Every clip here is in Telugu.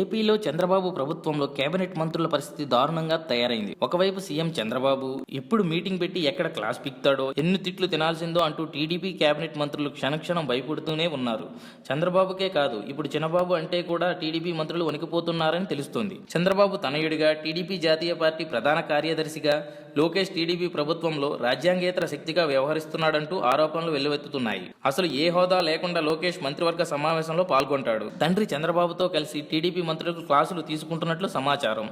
ఏపీలో చంద్రబాబు ప్రభుత్వంలో కేబినెట్ మంత్రుల పరిస్థితి దారుణంగా తయారైంది. ఒకవైపు సీఎం చంద్రబాబు ఎప్పుడు మీటింగ్ పెట్టి ఎక్కడ క్లాస్ పిక్తాడో ఎన్ని తిట్లు తినాల్సిందో అంటూ టీడీపీ కేబినెట్ మంత్రులు క్షణక్షణం భయపడుతూనే ఉన్నారు. చంద్రబాబుకే కాదు ఇప్పుడు చిన్నబాబు అంటే కూడా టీడీపీ మంత్రులు వణికిపోతున్నారని తెలుస్తోంది. చంద్రబాబు తనయుడిగా టీడీపీ జాతీయ పార్టీ ప్రధాన కార్యదర్శిగా లోకేష్ టీడీపీ ప్రభుత్వంలో రాజ్యాంగేతర శక్తిగా వ్యవహరిస్తున్నాడంటూ ఆరోపణలు వెల్లువెత్తుతున్నాయి. అసలు ఏ హోదా లేకుండా లోకేష్ మంత్రివర్గ సమావేశంలో పాల్గొంటాడు. తండ్రి చంద్రబాబుతో కలిసి టీడీపీ మంత్రులకు క్లాసులు తీసుకుంటున్నట్లు సమాచారం.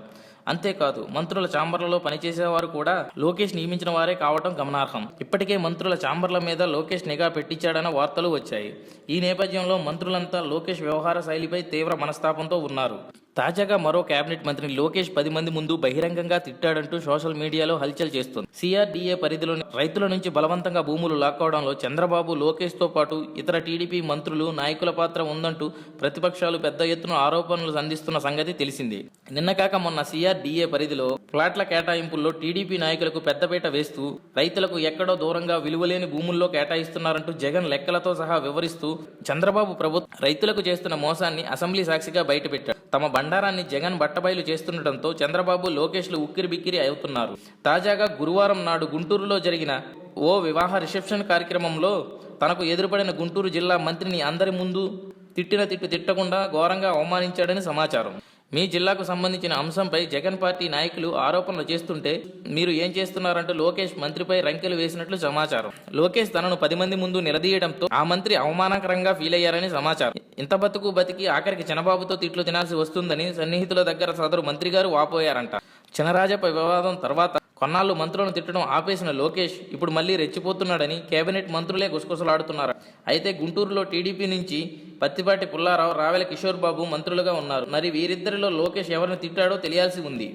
అంతేకాదు మంత్రుల చాంబర్లలో పనిచేసేవారు కూడా లోకేష్ నియమించిన వారే కావటం గమనార్హం. ఇప్పటికే మంత్రుల చాంబర్ల మీద లోకేష్ నిఘా పెట్టించాడన్న వార్తలు వచ్చాయి. ఈ నేపథ్యంలో మంత్రులంతా లోకేష్ వ్యవహార శైలిపై తీవ్ర మనస్తాపంతో ఉన్నారు. తాజాగా మరో కేబినెట్ మంత్రిని లోకేష్ పది మంది ముందు బహిరంగంగా తిట్టాడంటూ సోషల్ మీడియాలో హల్చల్ చేస్తుంది. సిఆర్డీఏ పరిధిలోని రైతుల నుంచి బలవంతంగా భూములు లాక్కోవడంలో చంద్రబాబు లోకేష్తో పాటు ఇతర టీడీపీ మంత్రులు నాయకుల పాత్ర ఉందంటూ ప్రతిపక్షాలు పెద్ద ఎత్తున ఆరోపణలు సంధిస్తున్న సంగతి తెలిసిందే. నిన్న కాక మొన్న సిఆర్డీఏ పరిధిలో ప్లాట్ల కేటాయింపుల్లో టీడీపీ నాయకులకు పెద్దపీట వేస్తూ రైతులకు ఎక్కడో దూరంగా విలువలేని భూముల్లో కేటాయిస్తున్నారంటూ జగన్ లెక్కలతో సహా వివరిస్తూ చంద్రబాబు ప్రభుత్వం రైతులకు చేస్తున్న మోసాన్ని అసెంబ్లీ సాక్షిగా బయటపెట్టారు తమ బండారాన్ని జగన్ బట్టబయలు చేస్తుండటంతో చంద్రబాబు లోకేష్లు ఉక్కిరి బిక్కిరి అవుతున్నారు. తాజాగా గురువారం నాడు గుంటూరులో జరిగిన ఓ వివాహ రిసెప్షన్ కార్యక్రమంలో తనకు ఎదురుపడిన గుంటూరు జిల్లా మంత్రిని అందరి ముందు తిట్టిన తిట్టు తిట్టకుండా ఘోరంగా అవమానించాడని సమాచారం. మీ జిల్లాకు సంబంధించిన అంశంపై జగన్ పార్టీ నాయకులు ఆరోపణలు చేస్తుంటే మీరు ఏం చేస్తున్నారంటూ లోకేష్ మంత్రిపై రంకెలు వేసినట్లు సమాచారం. లోకేష్ తనను పది మంది ముందు నిలదీయడంతో ఆ మంత్రి అవమానకరంగా ఫీల్ అయ్యారని సమాచారం. ఇంత బతుకు బతికి ఆఖరికి చినబాబుతో తిట్లు తినాల్సి వస్తుందని సన్నిహితుల దగ్గర సదరు మంత్రి గారు వాపోయారంట. చినరాజపై వివాదం తర్వాత కొన్నాళ్ళు మంత్రులను తిట్టడం ఆపేసిన లోకేష్ ఇప్పుడు మళ్ళీ రెచ్చిపోతున్నాడని కేబినెట్ మంత్రులే గుసగుసలాడుతున్నారు. అయితే గుంటూరులో టీడీపీ నుంచి పత్తిపాటి పుల్లారావు రావెల కిషోర్ బాబు మంత్రులుగా ఉన్నారు. మరి వీరిద్దరిలో లోకేష్ ఎవరిని తిట్టాడో తెలియాల్సి ఉంది.